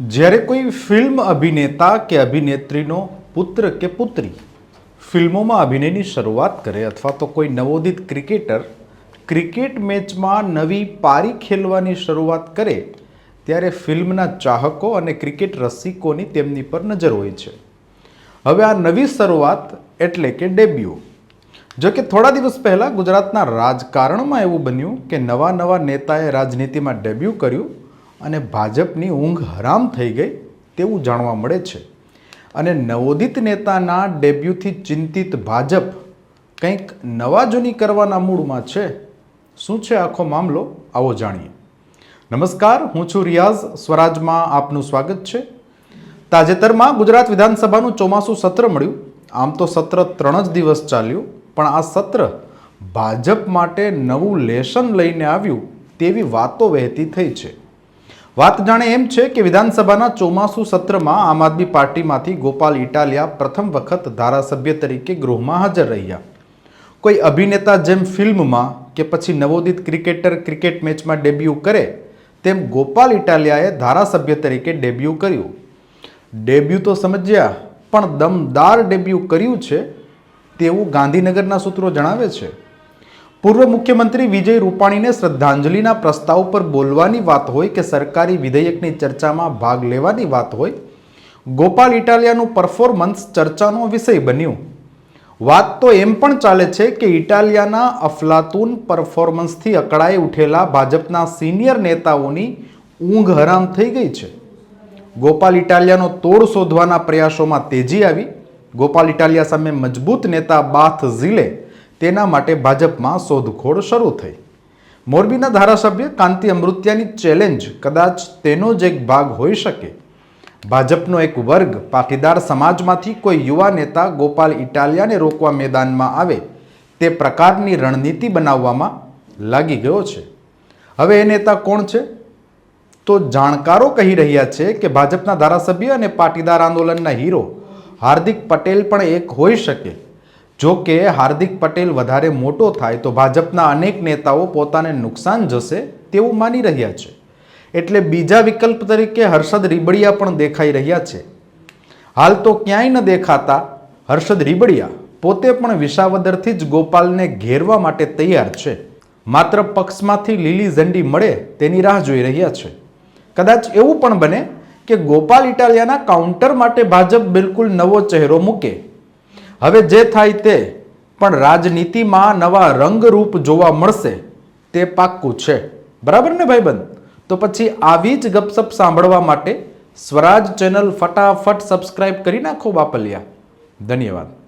જ્યારે કોઈ ફિલ્મ અભિનેતા કે અભિનેત્રીનો પુત્ર કે પુત્રી ફિલ્મોમાં અભિનયની શરૂઆત કરે અથવા તો કોઈ નવોદિત ક્રિકેટર ક્રિકેટ મેચમાં નવી પારી ખેલવાની શરૂઆત કરે, ત્યારે ફિલ્મના ચાહકો અને ક્રિકેટ રસિકોની તેમની પર નજર હોય છે. હવે આ નવી શરૂઆત એટલે કે ડેબ્યુ. જો કે થોડા દિવસ પહેલાં ગુજરાતના રાજકારણમાં એવું બન્યું કે નવા નવા નેતાએ રાજનીતિમાં ડેબ્યુ કર્યું અને ભાજપની ઊંઘ હરામ થઈ ગઈ તેવું જાણવા મળે છે. અને નવોદિત નેતાના ડેબ્યુથી ચિંતિત ભાજપ કંઈક નવા જૂની કરવાના મૂડમાં છે. શું છે આખો મામલો? આવો જાણીએ. નમસ્કાર, હું છું રિયાઝ. સ્વરાજમાં આપનું સ્વાગત છે. તાજેતરમાં ગુજરાત વિધાનસભાનું ચોમાસું સત્ર મળ્યું. આમ તો સત્ર ત્રણ જ દિવસ ચાલ્યું, પણ આ સત્ર ભાજપ માટે નવું લેશન લઈને આવ્યું તેવી વાતો વહેતી થઈ છે. વાત જાણે એમ છે કે વિધાનસભાના ચોમાસુ સત્રમાં આમ આદમી પાર્ટીમાંથી ગોપાલ ઇટાલિયા પ્રથમ વખત ધારાસભ્ય તરીકે ગૃહમાં હાજર રહ્યા. કોઈ અભિનેતા જેમ ફિલ્મમાં કે પછી નવોદિત ક્રિકેટર ક્રિકેટ મેચમાં ડેબ્યુ કરે, તેમ ગોપાલ ઇટાલિયાએ ધારાસભ્ય તરીકે ડેબ્યુ કર્યું. ડેબ્યુ તો સમજ્યા, પણ દમદાર ડેબ્યુ કર્યું છે તેવું ગાંધીનગરના સૂત્રો જણાવે છે. પૂર્વ મુખ્યમંત્રી વિજય રૂપાણીને શ્રદ્ધાંજલિના પ્રસ્તાવ પર બોલવાની વાત હોય કે સરકારી વિધેયકની ચર્ચામાં ભાગ લેવાની વાત હોય, ગોપાલ ઇટાલિયાનું પરફોર્મન્સ ચર્ચાનો વિષય બન્યું. વાત તો એમ પણ ચાલે છે કે ઇટાલિયાના અફલાતુન પરફોર્મન્સથી અકળાઈ ઉઠેલા ભાજપના સિનિયર નેતાઓની ઊંઘ હરામ થઈ ગઈ છે. ગોપાલ ઇટાલિયાનો તોડ શોધવાના પ્રયાસોમાં તેજી આવી. ગોપાલ ઇટાલિયા સામે મજબૂત નેતા બાથ ઝીલે તેના માટે ભાજપમાં શોધખોળ શરૂ થઈ. મોરબીના ધારાસભ્ય કાંતિ અમૃત્યાની ચેલેન્જ કદાચ તેનો જ એક ભાગ હોઈ શકે. ભાજપનો એક વર્ગ પાટીદાર સમાજમાંથી કોઈ યુવા નેતા ગોપાલ ઇટાલિયાને રોકવા મેદાનમાં આવે, તે પ્રકારની રણનીતિ બનાવવામાં લાગી ગયો છે. હવે એ નેતા કોણ છે? તો જાણકારો કહી રહ્યા છે કે ભાજપના ધારાસભ્ય અને પાટીદાર આંદોલનના હીરો હાર્દિક પટેલ પણ એક હોઈ શકે. જો કે હાર્દિક પટેલ વધારે મોટો થાય તો ભાજપના અનેક નેતાઓ પોતાને નુકસાન જશે તેવું માની રહ્યા છે. એટલે બીજા વિકલ્પ તરીકે હર્ષદ રીબડિયા પણ દેખાઈ રહ્યા છે. હાલ તો ક્યાંય ન દેખાતા હર્ષદ રીબડિયા પોતે પણ વિસાવદરથી જ ગોપાલને ઘેરવા માટે તૈયાર છે. માત્ર પક્ષમાંથી લીલી ઝંડી મળે તેની રાહ જોઈ રહ્યા છે. કદાચ એવું પણ બને કે ગોપાલ ઇટાલિયાના કાઉન્ટર માટે ભાજપ બિલકુલ નવો ચહેરો મૂકે હવે જે થાય તે, પણ રાજનીતિમાં નવા રંગરૂપ જોવા મળશે, તે પાક્કું છે. બરાબર ને ભાઈબંધ? તો પછી આવી જ ગપસપ સાંભળવા માટે સ્વરાજ ચેનલ ફટાફટ સબસ્ક્રાઇબ કરી નાખો બાપલિયા. ધન્યવાદ.